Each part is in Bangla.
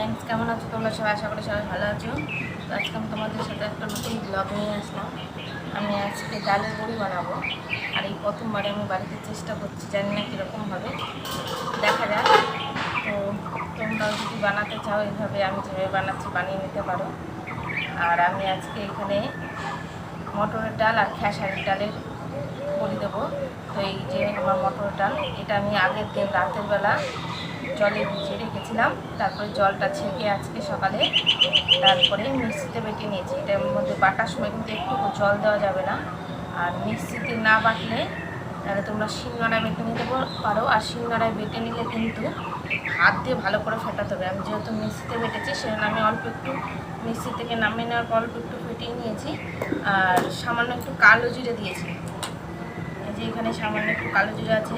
ফ্রেন্ডস কেমন আছো তোমরা? সবাই আশা করি সবাই ভালো আছো। তো আজকে আমি তোমাদের সাথে একটা নতুন ব্লগ নিয়ে আসলাম। আমি আজকে ডালের বড়ি বানাবো। আর এই প্রথমবারে আমি বাড়িতে চেষ্টা করছি, জানি না কীরকম হবে। দেখা যাক। তো তোমরা যদি বানাতে চাও, এইভাবে আমি যেভাবে বানাচ্ছি বানিয়ে নিতে পারো। আর আমি আজকে এখানে মটরের ডাল আর খেসারির ডালের বড়ি দেবো। তো এই যে আমার মটরের ডাল, এটা আমি আগের দিন রাতের বেলা জলে ভিজিয়ে রেখেছিলাম তারপরে জলটা ছেঁকে আজকে সকালে তারপরে মিক্সিতে বেটে নিয়েছি। এটার মধ্যে বাটার সময় কিন্তু একটু জল দেওয়া যাবে না। আর মিক্সিতে না বাটলে তাহলে তোমরা শিলনোড়ায় বেটে নিতে পারো। আর শিলনোড়ায় বেটে নিলে কিন্তু হাত দিয়ে ভালো করে ফেটাতে হবে। আমি যেহেতু মিক্সিতে বেটেছি, সেজন্য আমি অল্প একটু মিক্সি থেকে নামিয়ে নেওয়ার পর অল্প একটু ফেটিয়ে নিয়েছি। আর সামান্য একটু কালো জিরে দিয়েছি। এই যে এখানে সামান্য একটু কালো জিরে আছে।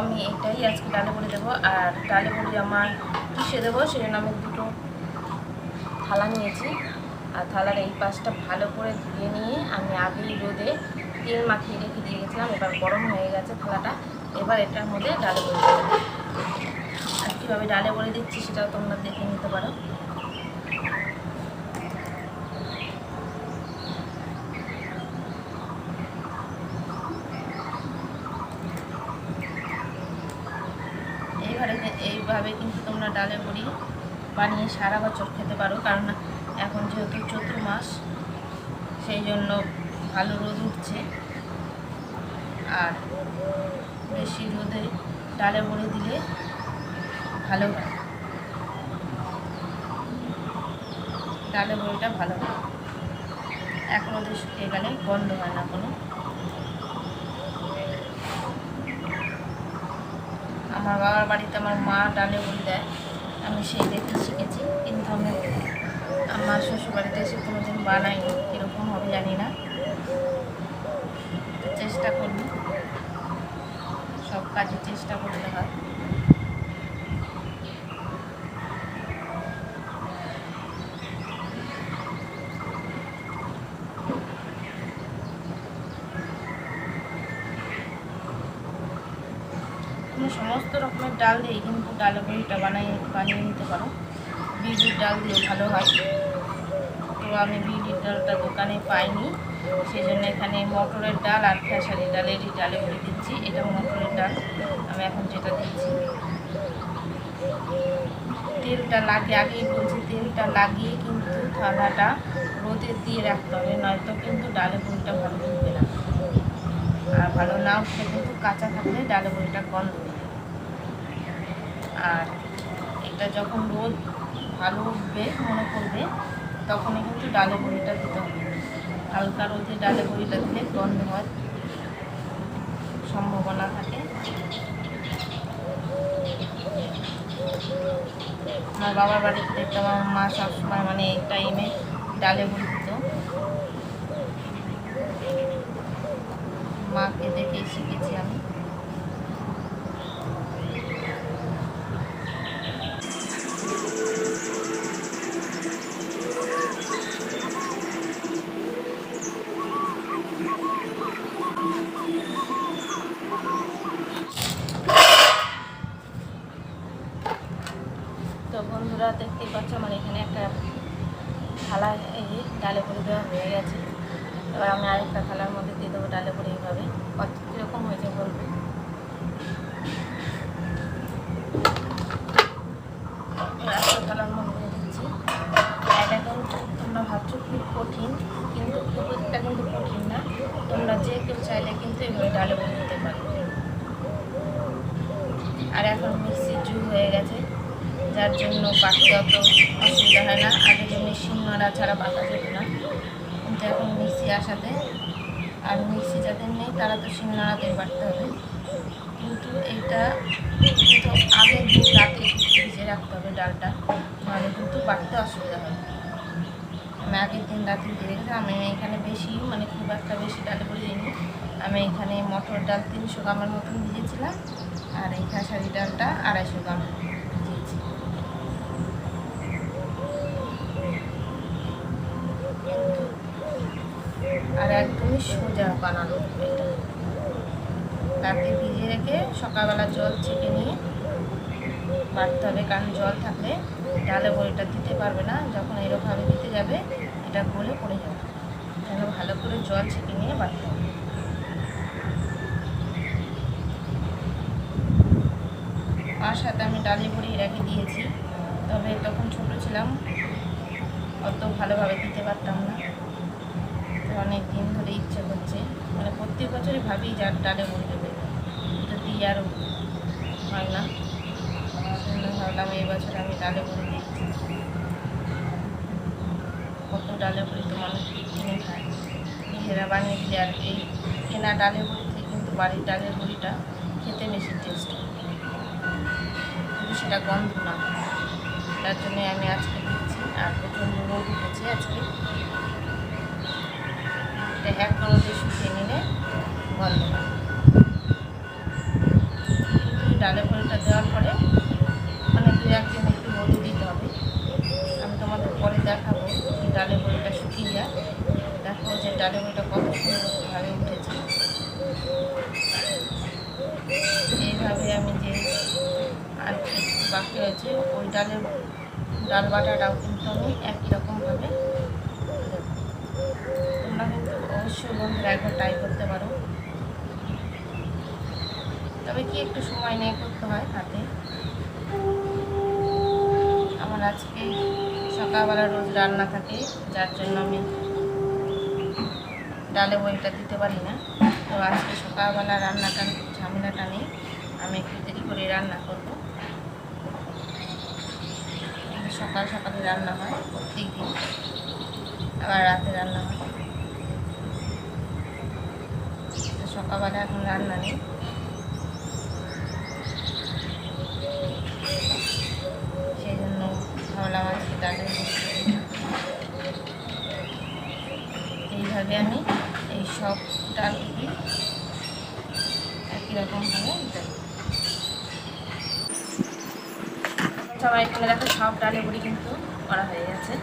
আমি এটাই আজকে ডালে বড়ি দেবো, আর ডালে বড়ি আমার কিসে দেবো, সেজন্য আমি দুটো থালা নিয়েছি। আর থালার এই পাশটা ভালো করে ধুয়ে নিয়ে আমি আগেই রোদে তেল মাখিয়ে রেখে দিয়ে গেছিলাম, এবার গরম হয়ে গেছে থালাটা, এবার এটার মধ্যে ডালে বড়ি দেবো। আর কীভাবে ডালে বড়ি দিচ্ছি সেটাও তোমরা দেখে নিতে পারো এইভাবে এইভাবে কিন্তু তোমরা ডালে বড়ি বানিয়ে সারা বছর খেতে পারো। কারণ এখন যেহেতু চতুর মাস, সেই জন্য ভালো রোদ উঠছে। আর বেশি রোদে ডালে বড়ি দিলে ভালো হয়। ডালে বড়িটা ভালো হয়। এক রোদে শুকিয়ে গেলে গন্ধ হয় না কোনো। আমার বাবার বাড়িতে আমার মা ডালে উল দেয়। আমি সেই দেখে শিখেছি। কিন্তু আমি আমার শ্বশুরবাড়িতে এসে কোনোদিন বানাইনি। কীরকম হবে জানি না। চেষ্টা করবি। সব কাজে চেষ্টা করতে হয়। তুমি সমস্ত রকমের ডাল দিয়ে কিন্তু ডালের বড়িটা বানিয়ে বানিয়ে নিতে পারো। বিউলির ডাল দিয়ে ভালো হয়। তো আমি বিউলির ডালটা দোকানে পাইনি। সেই জন্য এখানে মটরের ডাল আর খেসারি ডালেরই ডালে বড়ি দিচ্ছি। এটা মটরের ডাল। আমি এখন যেটা দিচ্ছি। তেলটা লাগে আগেই বলছি, তেলটা লাগিয়ে কিন্তু থালাটা রোদে দিয়ে রাখতে হবে, নয়তো কিন্তু ডালে বড়িটা ভালো উঠবে না। আর ভালো না উঠলে কিন্তু কাঁচা থাকলে ডালে বড়িটা গন্ধ আর এটা যখন রোদ ভালো উঠবে, মনে করবে তখনই কিন্তু ডালে বড়িটা দিতে হবে। হালকা রোদে ডালে বড়িটা দিলে গন্ধ হওয়ার সম্ভাবনা থাকে। আমার বাবার বাড়িতে দেখতাম আমার মা সবসময় মানে এই টাইমে ডালে বড়ি দিত। মাকে দেখে শিখেছি আমি তো বন্ধুরা দেখতেই পাচ্ছ মানে এখানে একটা থালা এই ডালে করে দেওয়া হয়ে গেছে। এবার আমি আরেকটা থালার মধ্যে দিয়ে দেবো ডালে পরে এইভাবে। কত কীরকম হয়েছে বলব এবার একটা থালার মধ্যে দিয়ে দিচ্ছি এটা কিন্তু তোমরা ভাবছ খুব কঠিন কিন্তু খুব একটা কিন্তু কঠিন না তোমরা যে কেউ চাইলে কিন্তু এইভাবে ডালে করে দিতে পারো আর এখন মিক্সির যুগ হয়ে গেছে যার জন্য বাড়তে অত অসুবিধা হয় না আগে যেমনি শিলনোড়া ছাড়া বাতা যেত না। কিন্তু এখন মিক্সি আসাতে, আর মিক্সি যাদের নেই, তারা তো শিলনোড়াতেই বাড়তে হবে। কিন্তু এইটা কিন্তু আগের দিন রাতে ভিজে রাখতে হবে ডালটা, নাহলে কিন্তু বাড়তে অসুবিধা হবে। আমি আগের দিন রাতে দিয়ে রেখেছি আমি এখানে বেশি মানে খুব একটা বেশি ডালে দিইনি। আমি এখানে মটর ডাল তিনশো গ্রামের মতন ভিজেছিলাম, আর এই খেসারি ডালটা আড়াইশো গ্রাম। আর একদমই সোজা বানানো। এটা রাতে ভিজিয়ে রেখে সকালবেলা জল ছেঁকে নিয়ে বাড়তে হবে, কারণ জল থাকলে ডালে বড়িটা দিতে পারবে না। যখন এরকমভাবে দিতে যাবে, এটা গলে পড়ে যাবে। তাহলে ভালো করে জল ছেঁকে নিয়ে বাড়তে হবে। আর সাথে আমি ডালে বড়ি রেখে দিয়েছি। তবে তখন ছোট ছিলাম, অত ভালোভাবে দিতে পারতাম না। অনেক দিন ধরে ইচ্ছে করছে। মানে প্রত্যেক বছরই ভাবি যার ডালে বড়ি দেবে। যদি আর হয় না ভাবলাম এই বছর আমি ডালে বড়ি দিচ্ছি কত ডালে বড়ি তো মানুষ কিনে খায়। নিজেরা বানিয়ে দিলে আর এই কেনা ডালে বড়ি থেকে কিন্তু বাড়ির ডালের বড়িটা খেতে বেশি টেস্ট কিন্তু সেটা গন্ধ না। তার জন্যে আমি আজকে দিচ্ছি, আর প্রচণ্ড রোদ উঠেছে আজকে। এটা এক রোদে শুকিয়ে নিলে গন্ধ কিন্তু ডালে বড়িটা দেওয়ার পরে মানে দু একদিন একটু রোদে দিতে হবে। আমি তোমাদের পরে দেখাবো ডালে বড়িটা শুকিয়ে যায়। দেখো যে ডালে বড়িটা কত সুন্দরভাবে উঠেছে। এইভাবে আমি যে আর বাকি আছে ওই ডালের ডাল বাটাটাও কিন্তু আমি একই রকমভাবে। তোমরা অবশ্যই বন্ধুরা একবার ট্রাই করতে পারো। তবে কি একটু সময় নিয়ে করতে হয় হাতে? আমার আজকে সকালবেলা রোজ রান্না থাকে, যার জন্য আমি ডালে বইটা দিতে পারি না। তো আজকে সকালবেলা রান্নাটা, ঝামেলাটা নেই। আমি একটু দেরি করে রান্না করব। সকাল সকালে রান্না হয় প্রত্যেক দিন, আবার রাতে রান্না হয় তো সকালবেলা এখন রান্না নেই। সেই জন্য ভাবলাম আজকে ডালের এইভাবে আমি এই সব ডালগুলি একই রকমভাবে দেবো সবাই এখানে দেখো সব ডালে বড়ি কিন্তু করা হয়ে গেছে।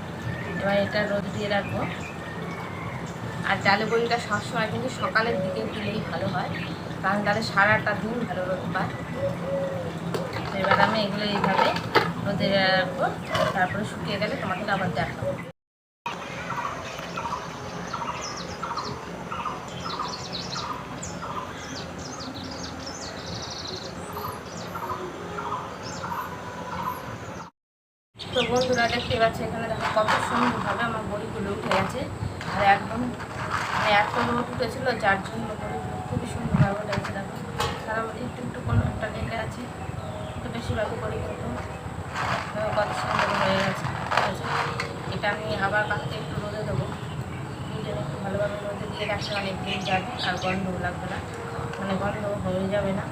এবার এটা রোদ দিয়ে রাখব। আর জালে বড়িটা সবসময় কিন্তু সকালের দিকে দিলেই ভালো হয়, কারণ তাহলে সারাটা দিন ভালো রোদ পায় এবার আমি এগুলো এইভাবে রোদে রাখব, তারপরে শুকিয়ে গেলে তোমাদের আবার দেখাবো। তো বন্ধুরা, দেখতে পাচ্ছি এখানে দেখো কত সুন্দরভাবে আমার বড়িগুলো উঠে গেছে, আর একদম মানে এত রোদ উঠেছিল, যার জন্য খুবই সুন্দরভাবে উঠেছে দেখো। তার একটু একটু কোনো একটা লেগে আছে একটু বেশিরভাগই বড়ি কিন্তু কত সুন্দর হয়ে গেছে। এটা আমি আবার কালকে একটু রোদে দেবো। দুজন একটু ভালোভাবে রোদে দিয়ে রাখলে অনেক দিন যাবে, আর গন্ধও লাগবে না। মানে গন্ধ হয়ে যাবে না।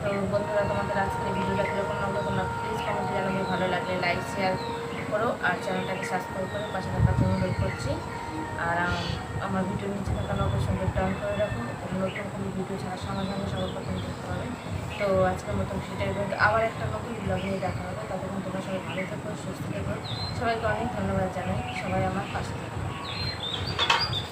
তো বন্ধুরা, তোমাদের আজকের ভিডিওটা কীরকম লাগল তোমরা প্লিজ কমেন্টে জানাবে। ভালো লাগলে লাইক শেয়ার করো, আর চ্যানেলটাকে সাবস্ক্রাইব করে। পাশে জন্য অনুরোধ করছি। আর আমার ভিডিও নিচে থাকা সঙ্গে ডাউন করে রাখো। নতুন কোনো ভিডিও ছাড়ার সঙ্গে সঙ্গে সবার প্রথম দেখতে পাবেন তো আজকের মতন সেটাই বলতে আবার একটা নতুন ব্লগ নিয়ে দেখা হবে। ততক্ষণ তোমরা সবাই ভালো থাকো, সুস্থ থাকো। সবাইকে অনেক ধন্যবাদ জানাই। সবাই আমার পাশে থেকো।